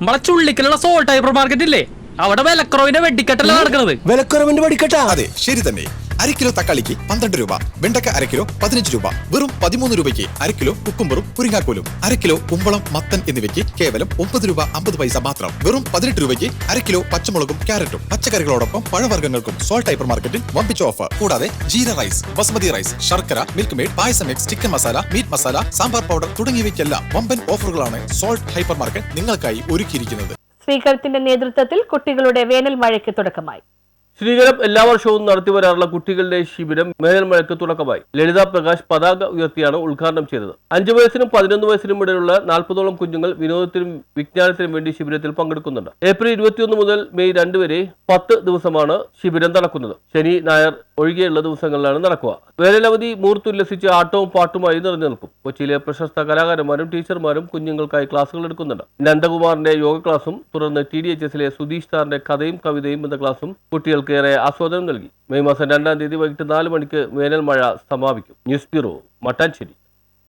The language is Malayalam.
നമ്മളെ ചുള്ളിക്കലുള്ള സോൾട്ട് ഹൈപ്പർ മാർക്കറ്റ് ഇല്ലേ? അവിടെ വിലക്കുറവിന്റെ വെടിക്കെട്ടല്ല നടക്കുന്നത് വിലക്കുറവിന്റെ വെടിക്കെട്ടാ? അതെ ശരി തന്നെ. അര കിലോ തക്കാളിക്ക് പന്ത്രണ്ട് രൂപ വെണ്ടക്ക അര കിലോ പതിനഞ്ച് രൂപ വെറും പതിമൂന്ന് രൂപയ്ക്ക് അര കിലോ കുക്കുംബറും പുരിങ്ങാക്കോലും അര കിലോ കുമ്പളം മത്തൻ എന്നിവയ്ക്ക് കേവലം ഒമ്പത് രൂപ അമ്പത് പൈസ മാത്രം. വെറും പതിനെട്ട് രൂപയ്ക്ക് അര കിലോ പച്ചമുളകും ക്യാരറ്റും പച്ചക്കറികളോടൊപ്പം പഴവർഗങ്ങൾക്കും സോൾട്ട് ഹൈപ്പർ മാർക്കറ്റിൽ വമ്പിച്ച ഓഫർ. കൂടാതെ ജീര റൈസ് ബസ്മതി റൈസ് ശർക്കര milkmaid payasam mix chicken masala meat masala sambar powder തുടങ്ങിയവയ്ക്കെല്ലാം വമ്പൻ ഓഫറുകളാണ് സോൾട്ട് ഹൈപ്പർ മാർക്കറ്റ് നിങ്ങൾക്കായി ഒരുക്കിയിരിക്കുന്നത്. സ്പീക്കറത്തിന്റെ നേതൃത്വത്തിൽ കുട്ടികളുടെ വേനൽ മഴയ്ക്ക് തുടക്കമായി ശ്രീകരം എല്ലാ വർഷവും നടത്തി വരാറുള്ള കുട്ടികളുടെ ശിബിരം മേൽമഴയ്ക്ക് തുടക്കമായി. ലളിത പ്രകാശ് പതാക ഉയർത്തിയാണ് ഉദ്ഘാടനം ചെയ്തത്. അഞ്ചു വയസ്സിനും പതിനൊന്ന് വയസ്സിനും ഇടയിലുള്ള നാൽപ്പതോളം കുഞ്ഞുങ്ങൾ വിനോദത്തിനും വിജ്ഞാനത്തിനും വേണ്ടി ശിബിരത്തിൽ പങ്കെടുക്കുന്നുണ്ട്. ഏപ്രിൽ ഇരുപത്തിയൊന്ന് മുതൽ മെയ് രണ്ട് വരെ പത്ത് ദിവസമാണ് ശിബിരം നടക്കുന്നത്. ശനി ഞായർ ഒഴികെയുള്ള ദിവസങ്ങളിലാണ് നടക്കുക. വേനലവധി മൂർത്തുല്ലസിച്ച് ആട്ടവും പാട്ടുമായി നിറഞ്ഞു നിൽക്കും. കൊച്ചിയിലെ പ്രശസ്ത കലാകാരന്മാരും ടീച്ചർമാരും കുഞ്ഞുങ്ങൾക്കായി ക്ലാസുകൾ എടുക്കുന്നുണ്ട്. നന്ദകുമാറിന്റെ യോഗ ക്ലാസും തുടർന്ന് ടി ഡി എച്ച് എസിലെ സുധീഷ് സാറിന്റെ കഥയും കവിതയും എന്ന ക്ലാസും കുട്ടികൾക്ക് ഏറെ ആസ്വാദനം നൽകി. മെയ് മാസം രണ്ടാം തീയതി വൈകിട്ട് നാല് മണിക്ക് വേനൽ മഴ സമാപിക്കും. News bureau Mattancherry.